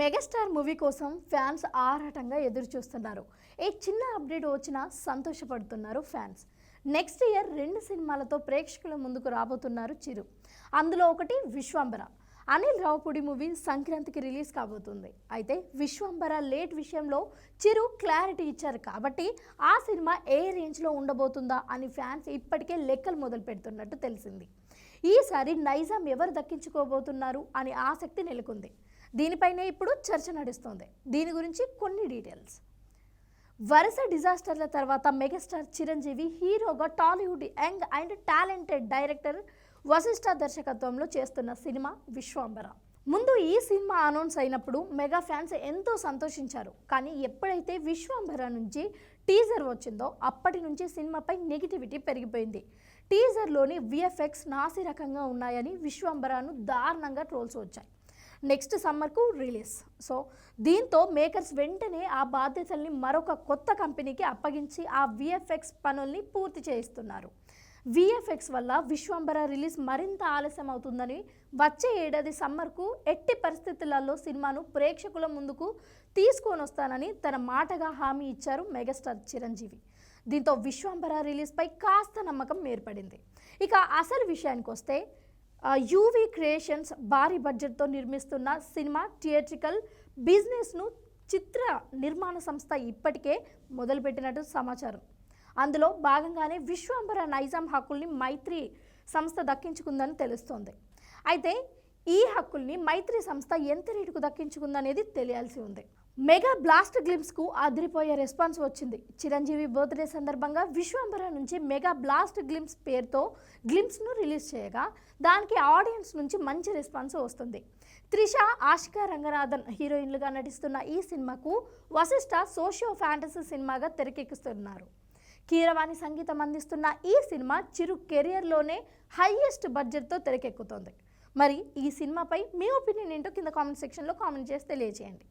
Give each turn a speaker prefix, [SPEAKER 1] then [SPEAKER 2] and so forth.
[SPEAKER 1] Megastar movie కోసం fans ఆరాటంగా ఎదురు చూస్తున్నారు ఏ చిన్న అప్డేట్ వచ్చినా సంతోషపడుతున్నారు ఫ్యాన్స్. నెక్స్ట్ ఇయర్ రెండు సినిమాలతో ప్రేక్షకుల ముందుకు రాబోతున్నారు చిరు. అందులో ఒకటి విశ్వంబర. అనిల్ రావుపూడి మూవీ సంక్రాంతికి రిలీజ్ కాబోతుంది. అయితే విశ్వంబర లేట్ విషయంలో చిరు క్లారిటీ ఇచ్చారు కాబట్టి ఆ సినిమా ఏ రేంజ్లో ఉండబోతుందా అని ఫ్యాన్స్ ఇప్పటికే లెక్కలు మొదలు పెడుతున్నట్టు తెలిసింది. ఈసారి నైజాం ఎవరు దక్కించుకోబోతున్నారు అని ఆసక్తి నెలకొంది. దీనిపైనే ఇప్పుడు చర్చ నడుస్తోంది. దీని గురించి కొన్ని డీటెయిల్స్. వరుస డిజాస్టర్ల తర్వాత మెగాస్టార్ చిరంజీవి హీరోగా Tollywood young and talented director Vashishta దర్శకత్వంలో చేస్తున్న సినిమా విశ్వాంబర. ముందు ఈ సినిమా అనౌన్స్ అయినప్పుడు మెగా ఫ్యాన్స్ ఎంతో సంతోషించారు. కానీ ఎప్పుడైతే విశ్వాంబర నుంచి టీజర్ వచ్చిందో అప్పటి నుంచి సినిమాపై నెగిటివిటీ పెరిగిపోయింది. టీజర్లోని విఎఫ్ఎక్స్ నాసి రకంగా ఉన్నాయని విశ్వాంబరాను దారుణంగా ట్రోల్స్ వచ్చాయి. నెక్స్ట్ సమ్మర్కు రిలీజ్. సో దీంతో మేకర్స్ వెంటనే ఆ బాధ్యతల్ని మరొక కొత్త కంపెనీకి అప్పగించి ఆ విఎఫ్ఎక్స్ పనుల్ని పూర్తి చేయిస్తున్నారు. విఎఫ్ఎక్స్ వల్ల విశ్వంబర రిలీజ్ మరింత ఆలస్యం అవుతుందని వచ్చే ఏడాది సమ్మర్కు ఎట్టి పరిస్థితులలో సినిమాను ప్రేక్షకుల ముందుకు తీసుకొని వస్తానని తన మాటగా హామీ ఇచ్చారు మెగాస్టార్ చిరంజీవి. దీంతో విశ్వంబర రిలీజ్పై కాస్త నమ్మకం ఏర్పడింది. ఇక అసలు విషయానికి వస్తే యూవీ క్రియేషన్స్ భారీ బడ్జెట్తో నిర్మిస్తున్న సినిమా థియేట్రికల్ బిజినెస్ను చిత్ర నిర్మాణ సంస్థ ఇప్పటికే మొదలుపెట్టినట్టు సమాచారం. అందులో భాగంగానే విశ్వాంబర నైజాం హక్కుల్ని మైత్రి సంస్థ దక్కించుకుందని తెలుస్తోంది. అయితే ఈ హక్కుల్ని మైత్రి సంస్థ ఎంత రేటుకు దక్కించుకుందనేది తెలియాల్సి ఉంది. మెగా బ్లాస్ట్ గ్లిమ్స్కు అదిరిపోయే రెస్పాన్స్ వచ్చింది. చిరంజీవి బర్త్డే సందర్భంగా విశ్వంబర నుంచి మెగా బ్లాస్ట్ గ్లిమ్స్ పేరుతో గ్లిమ్స్ను రిలీజ్ చేయగా దానికి ఆడియన్స్ నుంచి మంచి రెస్పాన్స్ వస్తుంది. త్రిష ఆశికా రంగనాథన్ హీరోయిన్లుగా నటిస్తున్న ఈ సినిమాకు వశిష్ఠ సోషియో ఫ్యాంటసీ సినిమాగా తెరకెక్కిస్తున్నారు కీరవాణి సంగీతం అందిస్తున్న ఈ సినిమా చిరు కెరియర్లోనే హైయెస్ట్ బడ్జెట్తో తెరకెక్కుతోంది. మరి ఈ సినిమాపై మీ ఒపీనియన్ ఏంటో కింద కామెంట్ సెక్షన్లో కామెంట్ చేసి తెలియజేయండి.